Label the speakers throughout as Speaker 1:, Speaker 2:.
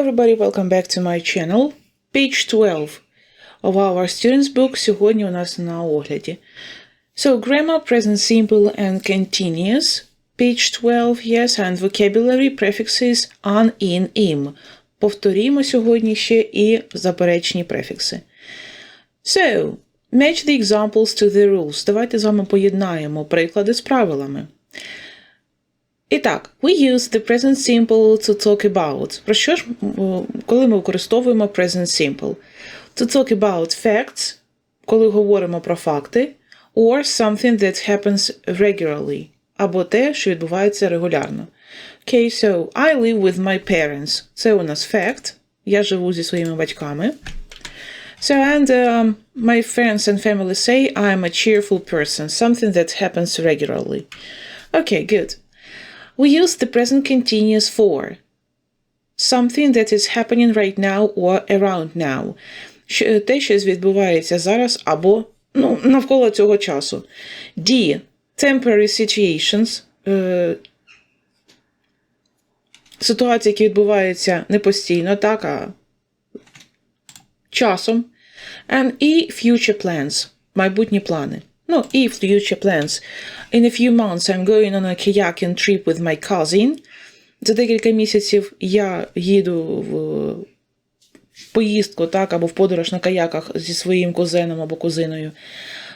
Speaker 1: everybody, welcome back to my channel. Page 12 of our students book сьогодні у нас на огляді. So, grammar, present simple and continuous. Page 12, yes, and vocabulary, prefixes on, in, im. Повторімо сьогодні ще і заперечні префікси. So, match the examples to the rules. Давайте з вами поєднаємо приклади з правилами. І так, we use the present simple to talk about. Про що ж, м, коли ми використовуємо present simple? To talk about facts, коли говоримо про факти, or something that happens regularly, або те, що відбувається регулярно. Okay, so I live with my parents. Це у нас fact. Я живу зі своїми батьками. So, and um, my friends and family say I'm a cheerful person, something that happens regularly. Okay, good. We use the present continuous for something that is happening right now or around now. Те, що відбувається зараз або ну, навколо цього часу. D. Temporary situations. Е, ситуації, які відбуваються не постійно, так, а часом. And E. Future plans. Майбутні плани. Ну, і future plans. In a few months I'm going on a kayaking trip with my cousin. За декілька місяців я їду в поїздку, так, або в подорож на каяках зі своїм кузеном або кузиною.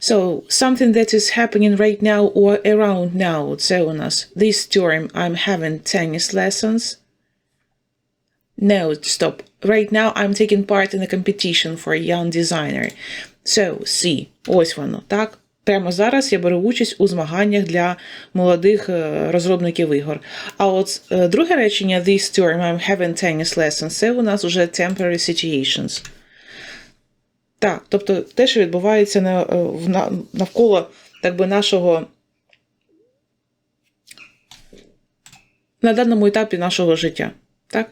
Speaker 1: So, something that is happening right now or around now. Це у нас This term I'm having tennis lessons. No, stop. Right now I'm taking part in a competition for a young designer. So, see. Ось воно, так? Прямо зараз я беру участь у змаганнях для молодих е, розробників ігор. А от е, друге речення This term I'm having tennis lessons це у нас уже temporary situations. Так, тобто те, що відбувається е, навколо так би, нашого на даному етапі нашого життя. Так?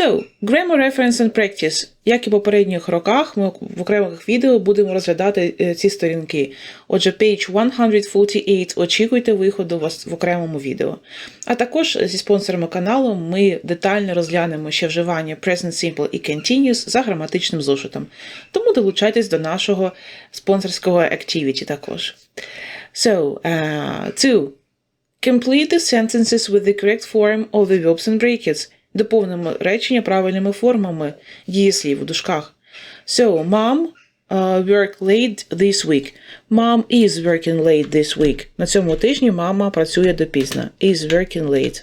Speaker 1: So, grammar reference and practice. Як і в попередніх роках, ми в окремих відео будемо розглядати е, ці сторінки. Отже, page 148 очікуйте виходу в окремому відео. А також зі спонсорами каналу ми детально розглянемо ще вживання present simple і continuous за граматичним зошитом. Тому долучайтесь до нашого спонсорського activity також. So, uh, two. Complete the sentences with the correct form of the verbs and brackets. Доповнимо речення правильними формами дієслів у дужках. So, mom uh, worked late this week. Mom is working late this week. На цьому тижні мама працює допізно. Is working late.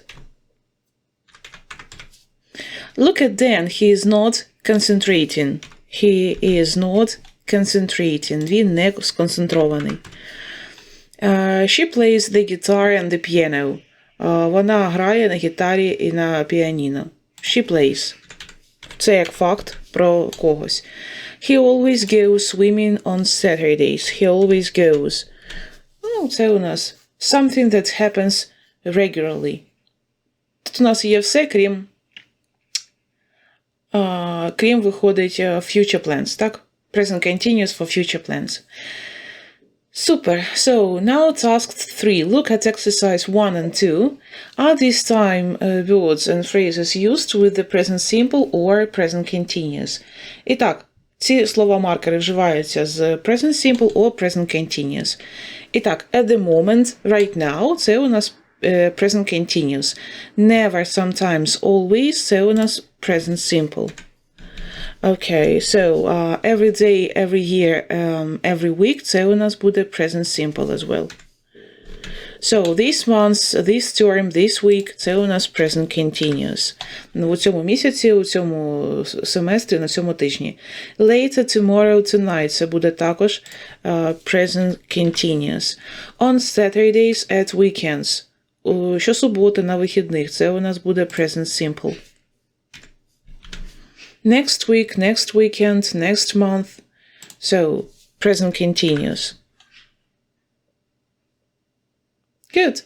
Speaker 1: Look at Dan. He is not concentrating. He is not concentrating. Він не сконцентрований. Uh, she plays the guitar and the piano. Uh, вона грає на гітарі і на піаніно. She plays. Це як факт про когось. He always goes swimming on Saturdays. He always goes. Ну, це у нас something that happens regularly. Тут у нас є все, крім, крім виходить future plans, так? Present continuous for future plans. Super. So now task three. Look at exercise one and two. Are these time uh, words and phrases used with the present simple or present continuous? І так, ці слова-маркери вживаються з present simple or present continuous. І так, at the moment, right now, це у нас е, present continuous. Never, sometimes, always, це у нас present simple. Okay, so uh, every day, every year, um, every week, це у нас буде present simple as well. So this month, this term, this week, це у нас present continuous. Ну, у цьому місяці, у цьому с- семестрі, на цьому тижні. Later, tomorrow, tonight, це буде також uh, present continuous. On Saturdays, at weekends. У щосуботи на вихідних, це у нас буде present simple. next week, next weekend, next month. So, present continuous. Good.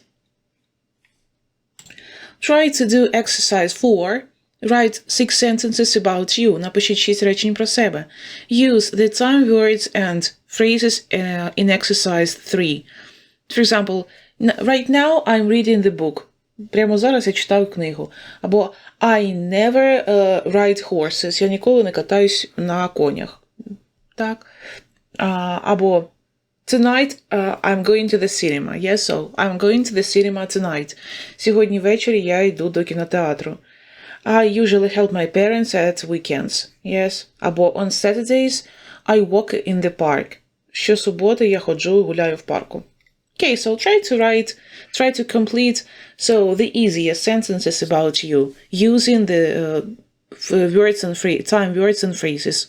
Speaker 1: Try to do exercise 4. Write six sentences about you. Напишіть шість речень про себе. Use the time words and phrases uh, in exercise 3. For example, n- right now I'm reading the book. Прямо зараз я читаю книгу. Або I never uh, ride horses. Я ніколи не катаюсь на конях. Так. А, або Tonight uh, I'm going to the cinema. Yes, so I'm going to the cinema tonight. Сьогодні ввечері я йду до кінотеатру. I usually help my parents at weekends. Yes. Або on Saturdays I walk in the park. Щосуботи я ходжу і гуляю в парку. Okay, so try to write, try to complete so the easiest sentences about you using the uh, f- words and free time words and phrases.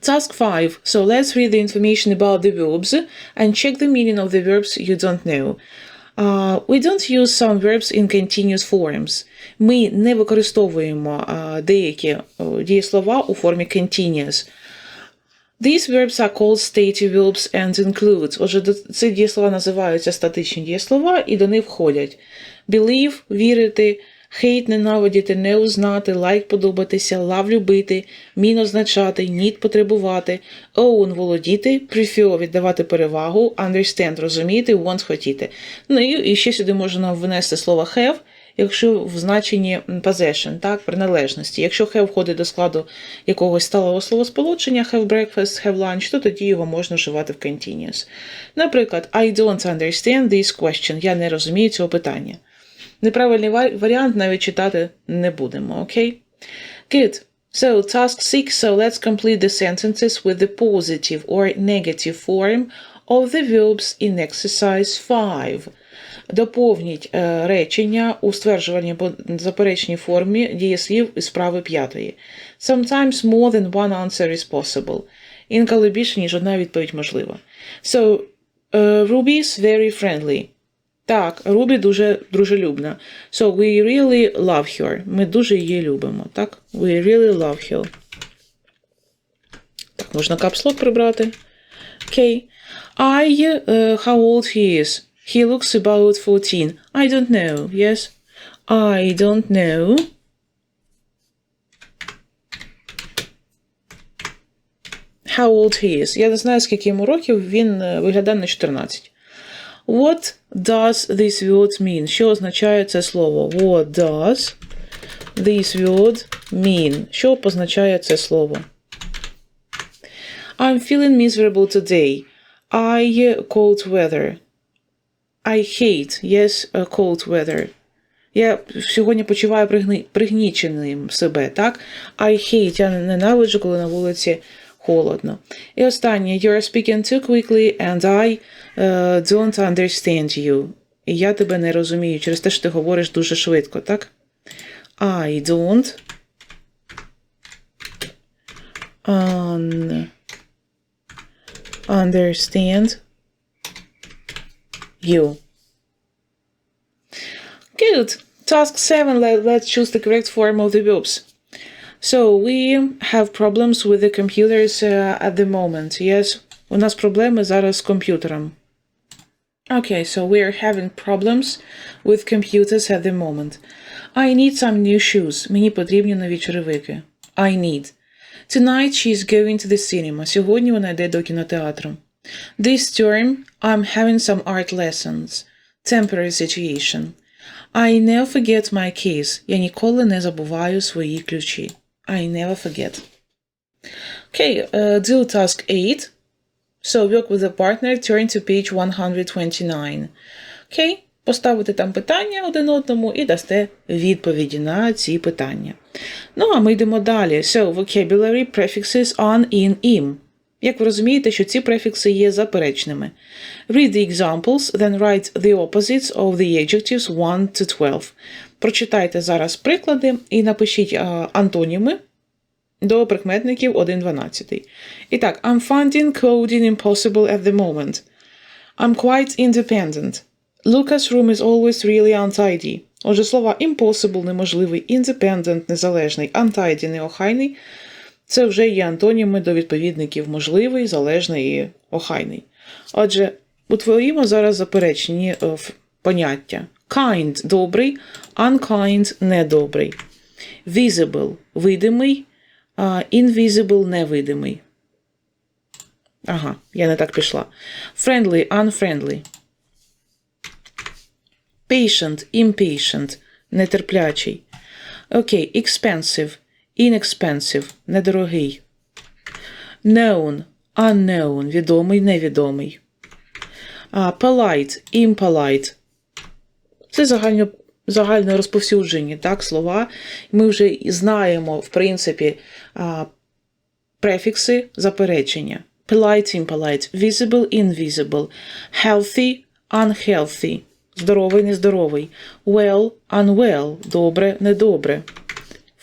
Speaker 1: Task 5. So let's read the information about the verbs and check the meaning of the verbs you don't know. Uh, we don't use some verbs in continuous forms. Ми не використовуємо uh, деякі uh, дієслова у формі continuous. These verbs are called stative verbs and include. Отже, ці дієслова називаються статичні дієслова і до них входять believe – вірити, hate – ненавидіти, не узнати, like – подобатися, love – любити, mean – означати, need – потребувати, own – володіти, prefer – віддавати перевагу, understand – розуміти, want – хотіти. Ну і ще сюди можна внести слово have, якщо в значенні possession, так, приналежності. Якщо have входить до складу якогось сталого словосполучення, have breakfast, have lunch, то тоді його можна вживати в continuous. Наприклад, I don't understand this question. Я не розумію цього питання. Неправильний варіант навіть читати не будемо, окей? Good. So, task 6. So, let's complete the sentences with the positive or negative form of the verbs in exercise 5. Доповніть е, речення у стверджувальній або заперечній формі дієслів із справи п'ятої. Sometimes more than one answer is possible. Інколи більше, ніж одна відповідь можлива. So, uh, Ruby is very friendly. Так, Рубі дуже дружелюбна. So, we really love her. Ми дуже її любимо, так? We really love her. Так, можна капслок прибрати. Окей. I, uh, how old he is? He looks about 14. I don't know. Yes? I don't know. How old he is. Я не знаю, скільки йому років, він е, виглядає на 14. What does this word mean? Що означає це слово? What does this word mean? Що позначає це слово? I'm feeling miserable today. I cold weather. I hate, yes, cold weather. Я сьогодні почуваю пригни... пригніченим себе, так? I hate, я ненавиджу, коли на вулиці холодно. І останнє, you're speaking too quickly and I uh, don't understand you. І я тебе не розумію через те, що ти говориш дуже швидко, так? I don't un... understand you. Good. Task 7, let, let's choose the correct form of the verbs. So, we have problems with the computers uh, at the moment. Yes, у нас проблеми зараз з комп'ютером. Okay, so we are having problems with computers at the moment. I need some new shoes. Мені потрібні нові черевики. I need. Tonight she's going to the cinema. Сьогодні вона йде до кінотеатру. This term I'm having some art lessons. Temporary situation. I never forget my keys. Я ніколи не забуваю свої ключі. I never forget. Okay, uh, do task 8. So work with a partner, turn to page 129. Окей, поставите там питання один одному і дасте відповіді на ці питання. Ну, а ми йдемо далі. So, vocabulary prefixes on, in, im. Як ви розумієте, що ці префікси є заперечними. Read the examples, then write the opposites of the adjectives 1 to 12. Прочитайте зараз приклади і напишіть антоніми до прикметників 1.12. І так, I'm finding coding impossible at the moment. I'm quite independent. Lucas' room is always really untidy. Отже, слова impossible неможливий, independent незалежний, untidy неохайний. Це вже є антоніми до відповідників можливий, залежний і охайний. Отже, утворімо зараз заперечені е, в- поняття. Kind добрий, unkind недобрий. Visible видимий, invisible невидимий. Ага, я не так пішла. Friendly, unfriendly. Patient, impatient, нетерплячий. Окей, expensive, inexpensive, недорогий. Known, unknown, відомий, невідомий. А, polite, impolite. Це загально, загально розповсюджені так, слова. Ми вже знаємо, в принципі, а, префікси заперечення. Polite, impolite, visible, invisible, healthy, unhealthy, здоровий, нездоровий, well, unwell, добре, недобре.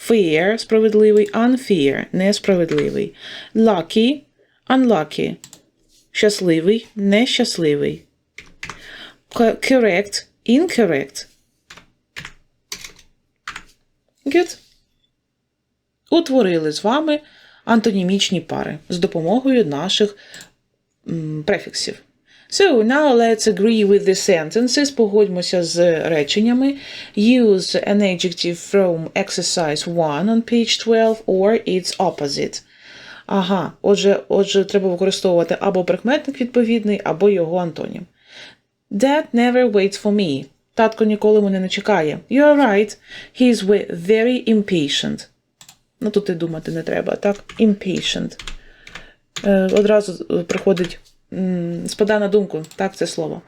Speaker 1: Fair – справедливий, unfair – несправедливий. Lucky – unlucky – щасливий, нещасливий. Co- Correct – incorrect. Good. Утворили з вами антонімічні пари з допомогою наших префіксів. So, now let's agree with the sentences. Погодьмося з реченнями. Use an adjective from exercise 1 on page 12 or its opposite. Ага, отже, отже, треба використовувати або прикметник відповідний, або його антонім. Dad never waits for me. Татко ніколи мене не чекає. You're right. He's ve- very impatient. Ну, тут і думати не треба, так? Impatient. Е, одразу е, приходить, спада на думку, так, це слово.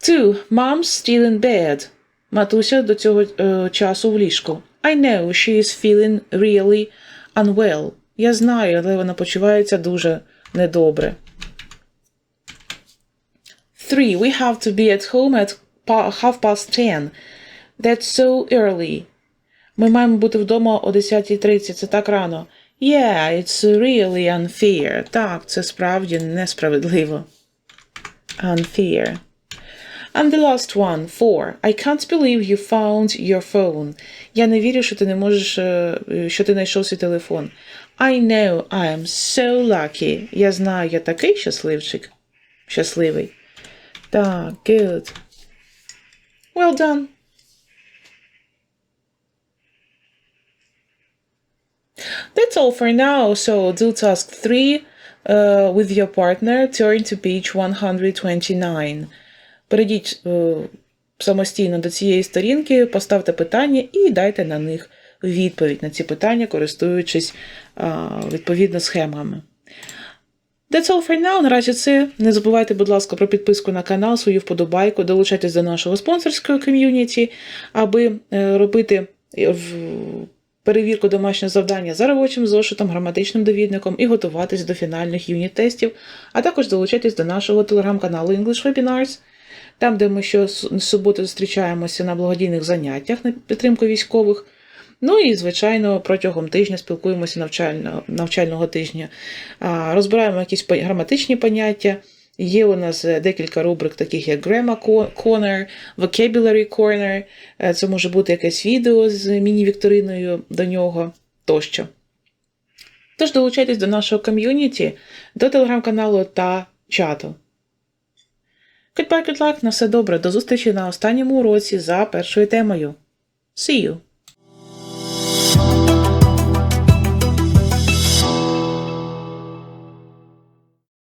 Speaker 1: Two. Mom's still in bed. Матуся до цього е, часу в ліжку. I know she is feeling really unwell. Я знаю, але вона почувається дуже недобре. Three. We have to be at home at half past ten. That's so early. Ми маємо бути вдома о 10.30, це так рано. Yeah, it's really unfair. Так, це справді несправедливо. Unfair. And the last one, four. I can't believe you found your phone. Я не вірю, що ти не можеш, е, що ти знайшов свій телефон. I know I am so lucky. Я знаю, я такий щасливчик. Щасливий. Так, good. Well done. That's all for now. So do task 3 uh, with your partner. Turn to page 129. Перейдіть е, самостійно до цієї сторінки, поставте питання і дайте на них відповідь на ці питання, користуючись а, відповідно схемами. That's all for now. Наразі це. Не забувайте, будь ласка, про підписку на канал, свою вподобайку, долучайтесь до нашого спонсорського ком'юніті, аби е, робити перевірку домашнього завдання за робочим зошитом, граматичним довідником і готуватись до фінальних юніт-тестів, а також долучайтесь до нашого телеграм-каналу English Webinars, там, де ми щосуботи зустрічаємося на благодійних заняттях на підтримку військових. Ну і, звичайно, протягом тижня спілкуємося навчально, навчального тижня, розбираємо якісь граматичні поняття. Є у нас е, декілька рубрик, таких як Grammar Corner, Vocabulary Corner. Е, Це може бути якесь відео з міні-вікториною до нього тощо. Тож долучайтесь до нашого ком'юніті, до телеграм-каналу та чату. Goodbye, good luck, на все добре. До зустрічі на останньому уроці за першою темою. See you!